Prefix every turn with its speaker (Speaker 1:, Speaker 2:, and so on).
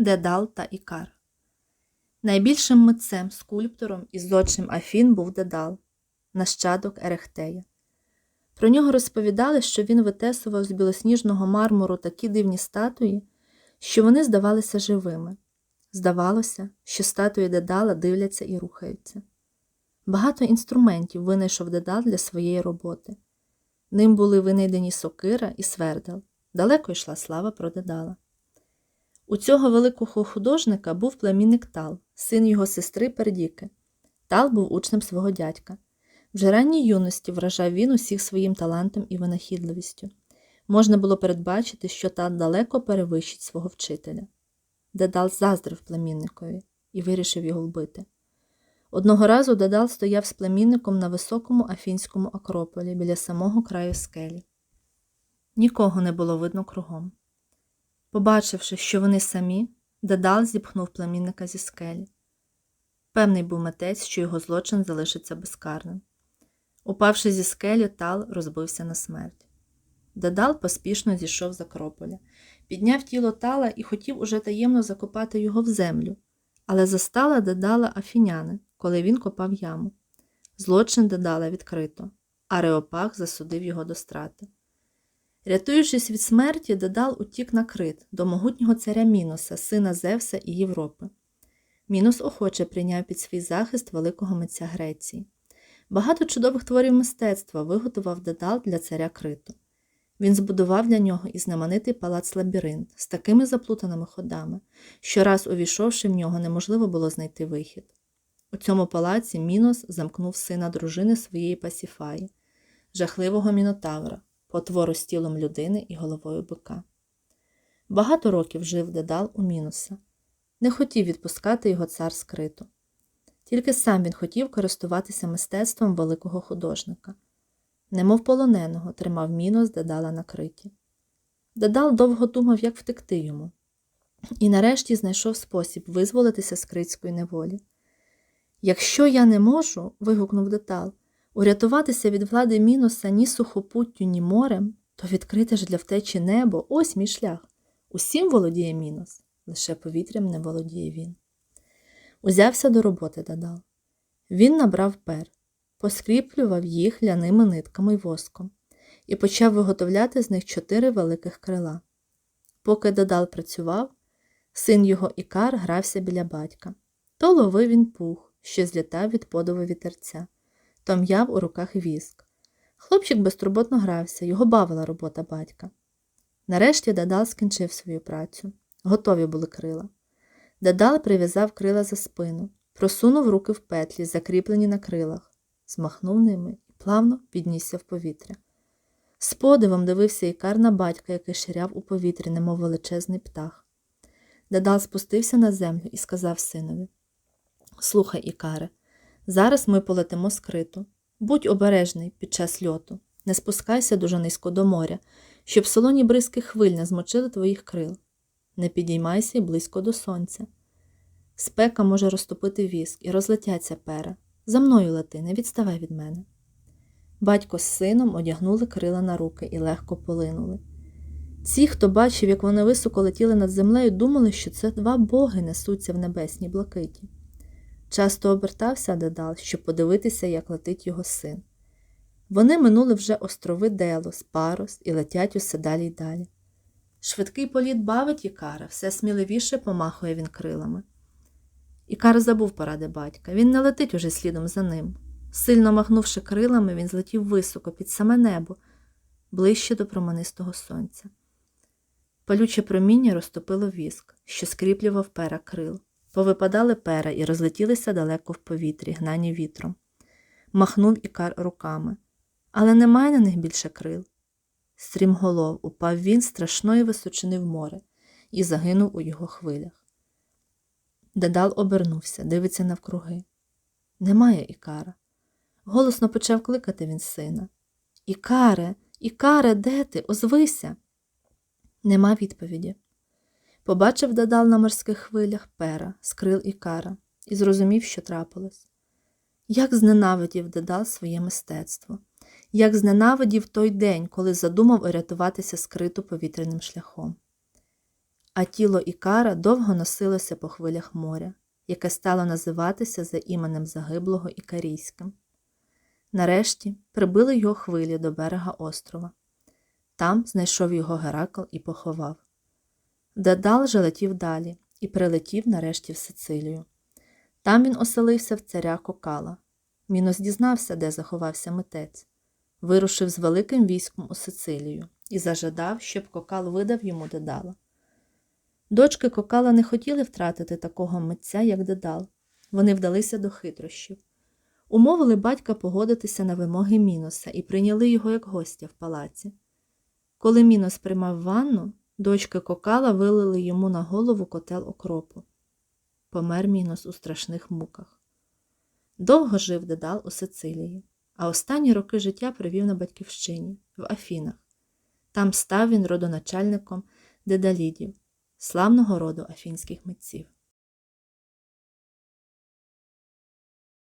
Speaker 1: Дедал та Ікар. Найбільшим митцем, скульптором і зодчим Афін був Дедал, нащадок Ерехтея. Про нього розповідали, що він витесував з білосніжного мармуру такі дивні статуї, що вони здавалися живими. Здавалося, що статуї Дедала дивляться і рухаються. Багато інструментів винайшов Дедал для своєї роботи. Ним були винайдені сокира і свердел. Далеко йшла слава про Дедала. У цього великого художника був племінник Тал, син його сестри Пердіки. Тал був учнем свого дядька. Вже ранній юності вражав він усіх своїм талантом і винахідливістю. Можна було передбачити, що Тал далеко перевищить свого вчителя. Дедал заздрив племінникові і вирішив його вбити. Одного разу Дедал стояв з племінником на високому афінському акрополі біля самого краю скелі. Нікого не було видно кругом. Побачивши, що вони самі, Дедал зіпхнув племінника зі скелі. Певний був митець, що його злочин залишиться безкарним. Упавши зі скелі, тал розбився на смерть. Дедал поспішно зійшов з акрополя, підняв тіло тала і хотів уже таємно закопати його в землю, але застала Дедала афіняни, коли він копав яму. Злочин Дедала відкрито, Ареопаг засудив його до страти. Рятуючись від смерті, Дедал утік на крит до могутнього царя Міноса, сина Зевса і Європи. Мінос охоче прийняв під свій захист великого митця Греції. Багато чудових творів мистецтва виготував Дедал для царя Криту. Він збудував для нього і знаменитий палац Лабіринт з такими заплутаними ходами, що раз увійшовши в нього, неможливо було знайти вихід. У цьому палаці Мінос замкнув сина дружини своєї Пасіфаї, жахливого мінотавра, потвору з тілом людини і головою бика. Багато років жив Дедал у Міноса. Не хотів відпускати його цар скрито. Тільки сам він хотів користуватися мистецтвом великого художника. Немов полоненого, тримав мінус Дедала на криті. Дедал довго думав, як втекти йому, і нарешті знайшов спосіб визволитися з критської неволі. Якщо я не можу, вигукнув Дедал, урятуватися від влади мінуса ні сухопуттю, ні морем, то відкрите ж для втечі небо ось мій шлях. Усім володіє мінус, лише повітрям не володіє він. Узявся до роботи Дедал. Він набрав пер, поскріплював їх ляними нитками й воском і почав виготовляти з них чотири великих крила. Поки Дедал працював, син його Ікар грався біля батька. То ловив він пух, що злітав від подову вітерця, то м'яв у руках віск. Хлопчик безтурботно грався, його бавила робота батька. Нарешті Дедал скінчив свою працю. Готові були крила. Дедал прив'язав крила за спину, просунув руки в петлі, закріплені на крилах, змахнув ними і плавно піднісся в повітря. З подивом дивився ікар на батька, який ширяв у повітрі, немов величезний птах. Дедал спустився на землю і сказав синові Слухай, Ікаре, зараз ми полетимо скриту. Будь обережний під час льоту, не спускайся дуже низько до моря, щоб солоні бризки хвиль не змочили твоїх крил. Не підіймайся й близько до сонця. Спека може розтопити віск і розлетяться пера. За мною лети, не відставай від мене. Батько з сином одягнули крила на руки і легко полинули. Ці, хто бачив, як вони високо летіли над землею, думали, що це два боги несуться в небесній блакиті. Часто обертався Дедал, щоб подивитися, як летить його син. Вони минули вже острови Делос, Парос і летять усе далі й далі. Швидкий політ бавить Ікара, все сміливіше помахує він крилами. Ікар забув поради батька, він не летить уже слідом за ним. Сильно махнувши крилами, він злетів високо, під саме небо, ближче до променистого сонця. Палюче проміння розтопило віск, що скріплював пера крил. Повипадали пера і розлетілися далеко в повітрі, гнані вітром. Махнув Ікар руками. Але немає на них більше крил. Стрімголов упав він страшної височини в море і загинув у його хвилях. Дедал обернувся, дивиться навкруги. Немає Ікара. Голосно почав кликати він сина. Ікаре, Ікаре, де ти? Озвися. Нема відповіді. Побачив Дедал на морських хвилях пера, скрил Ікара, і зрозумів, що трапилось. Як зненавидів Дедал своє мистецтво, як зненавидів той день, коли задумав урятуватися скриту повітряним шляхом. а тіло Ікара довго носилося по хвилях моря, яке стало називатися за іменем загиблого Ікарійським. Нарешті прибили його хвилі до берега острова. Там знайшов його Геракл і поховав. Дедал же летів далі і прилетів нарешті в Сицилію. Там він оселився в царя Кокала. Мінос дізнався, де заховався митець, вирушив з великим військом у Сицилію і зажадав, щоб Кокал видав йому Дедала. Дочки Кокала не хотіли втратити такого митця, як Дедал. Вони вдалися до хитрощів. Умовили батька погодитися на вимоги Міноса і прийняли його як гостя в палаці. Коли Мінос приймав ванну, дочки Кокала вилили йому на голову котел окропу. Помер Мінос у страшних муках. Довго жив Дедал у Сицилії, а останні роки життя провів на батьківщині, в Афінах. Там став він родоначальником дедалідів, славного роду афінських митців.